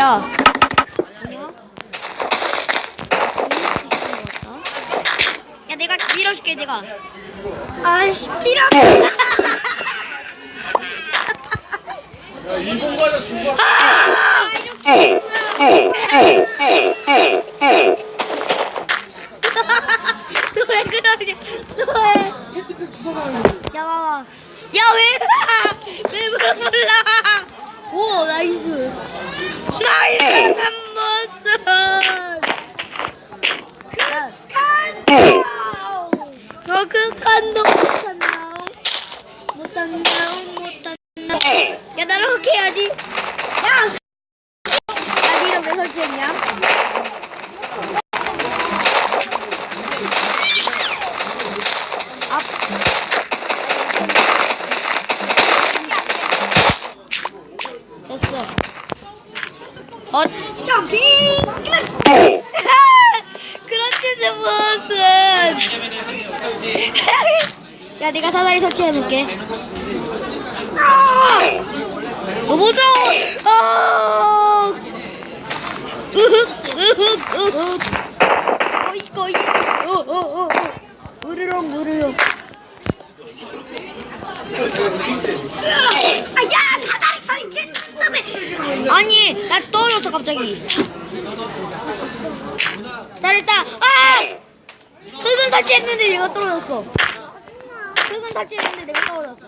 야. 야, 내가 밀어줄게, 내가. 아이씨, 밀어! 이공 과자 중간. 너왜 그러냐? 너왜? 야. 야, 왜? 왜? 오, 나이스. 나이스 한 모습. 너 극한도 못한다. 야, 나를 흑 해야지. 야! 야, 니는 왜 설치했냐? 점핑! 그렇지, 무슨. 야, 내가 사다리 설치해놓을게. 아! 너 무서워! 아! 으흑, 으흑, 으흑. 거이, 거이. 어, 어, 어, 어. 으르렁, 으르렁. 아, 야, 사다리 설치했는다며. 아니, 나 떨어졌어, 갑자기. 잘했다. 아! 흙은 설치했는데 내가 떨어졌어. 흙은 설치했는데 내가 떨어졌어.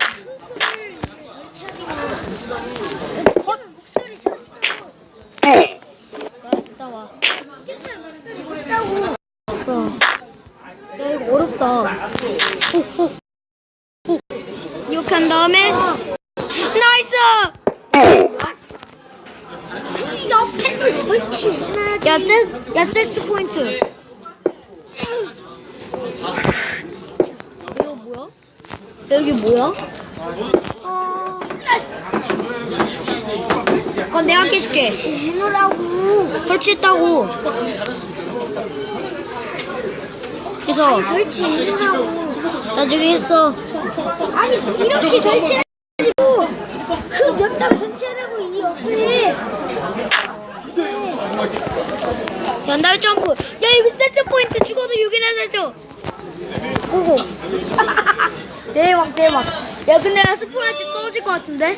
어? 목소리 졌어. 야, 이따 와. 없어. 야, 이거 어렵다. 오, 오, 오. 이렇게 한 다음에 나이스! 옆에도 설치해놔야지. 야, 세, 야, 세스 포인트. 이거 뭐야? 여기 뭐야? 어, 그건 내가 깨줄게. 해놓으라고. 설치했다고. 그래서 설치해놓으라고. 나중에 했어. 아니 이렇게 설치하고 흙 몇달 설치하라고 이 옆에. 연달 점프. 야 이거 세트 포인트 죽어도 6이나 살죠. 오고. 대박 대박. 야 근데 나 스포할 때 떨어질 것 같은데?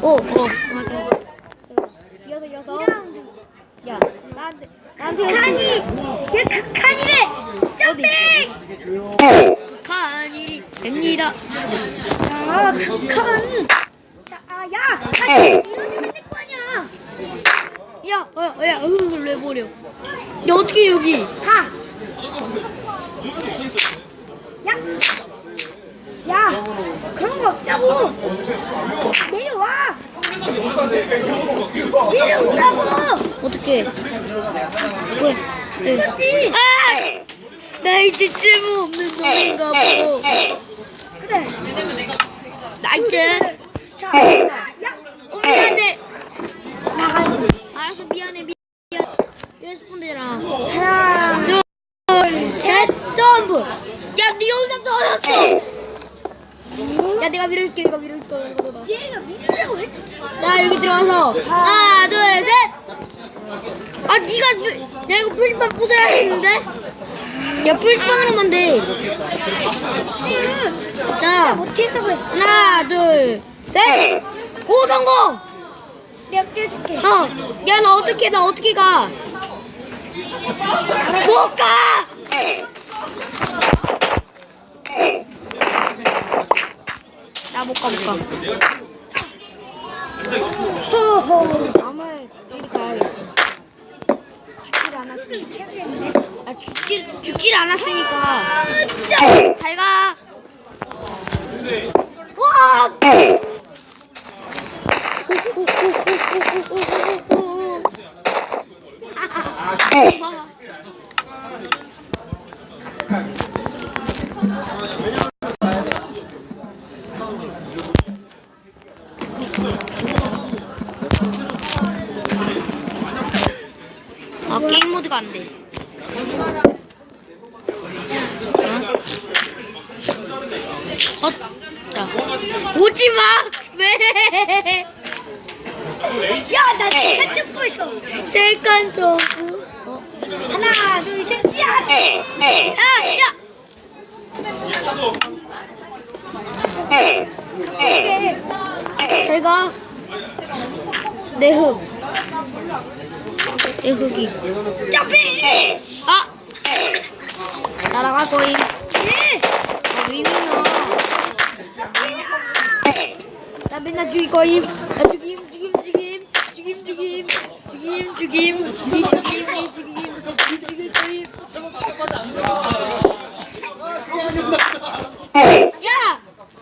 오, 어 맞아. 이어서 이어서. 야 나한테 나한테 칸이 얘 극한이래. 점핑. 극한이 됩니다. 야 극한. 자, 아, 야, 아, 이러면 내거 아니야. 야, 어, 어, 야, 흙을 왜 버려? 야, 어떻게 여기? 가. 야, 야, 그런 거 없다고. 내려와. 내려오라고. 어떻게? 왜? 죽었지. 아! 나 이제 쓸모 없는 놈인가 봐. 그래. 나이스. 자, 야, 어, 미안해. 나가. 알았어, 미안해, 미안. 연습분 되잖아. 하나, 둘, 셋, 점프. 야, 네 영상 떨어졌어. 야, 내가 밀어줄게, 내가 밀어줄게. 얘가 밀으려고 했지. 자, 여기 들어가서 하나, 둘, 셋. 아, 네가 부- 야 이거 표지판 부숴야 되는데. 야, 표지판으로만 돼. 자, 하나, 둘, 셋. 오, 성공. 내가 깨줄게. 어, 야, 나 어떻게, 나 어떻게 가? 못 가. 가. 허허. 남을 여기 가야겠어. 죽질 않았으니까. 아, 죽질, 죽질 않았으니까. 잘 가. 와! 아 게임 모드가 안 돼. 어? 자, 오지 마. 왜? 야, 나 스케치 점프 했어. 세컨 점프. 어. 하나, 둘, 셋, 야! 야, 야! 제가 내 흙. 내 흙이. 점프! 아! 날아갈 거임. 예! 아, 위민아. 나 맨날 죽일 거임. 나 죽임, 죽임, 죽임, 죽임, 죽임, 죽임, 죽임, 죽임, 죽임, 죽임, 죽일 거임. 야!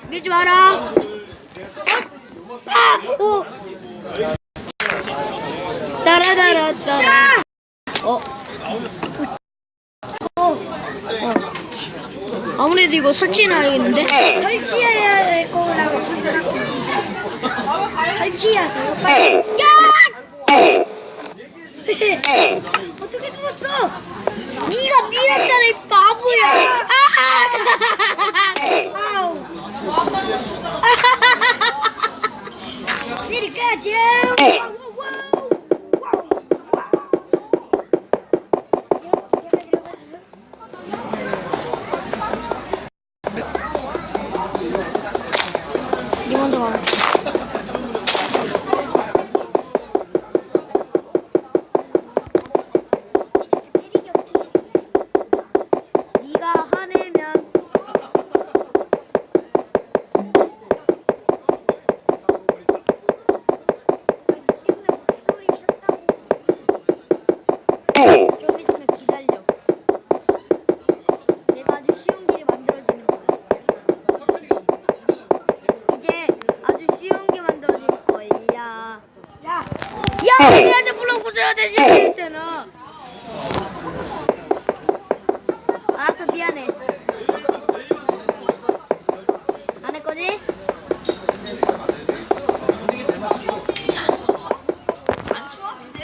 밀지 마라. 어? 아! 오! 따라따라따라. 어? 아무래도 이거 설치해놔야겠는데? 설치해야 될 거라고 생각합니다. 설치하세요. 빨리. 야! 어떻게 죽었어? 네가 밀었잖아, 이 바보야. 아! 와. 네가 화내 Magallanes.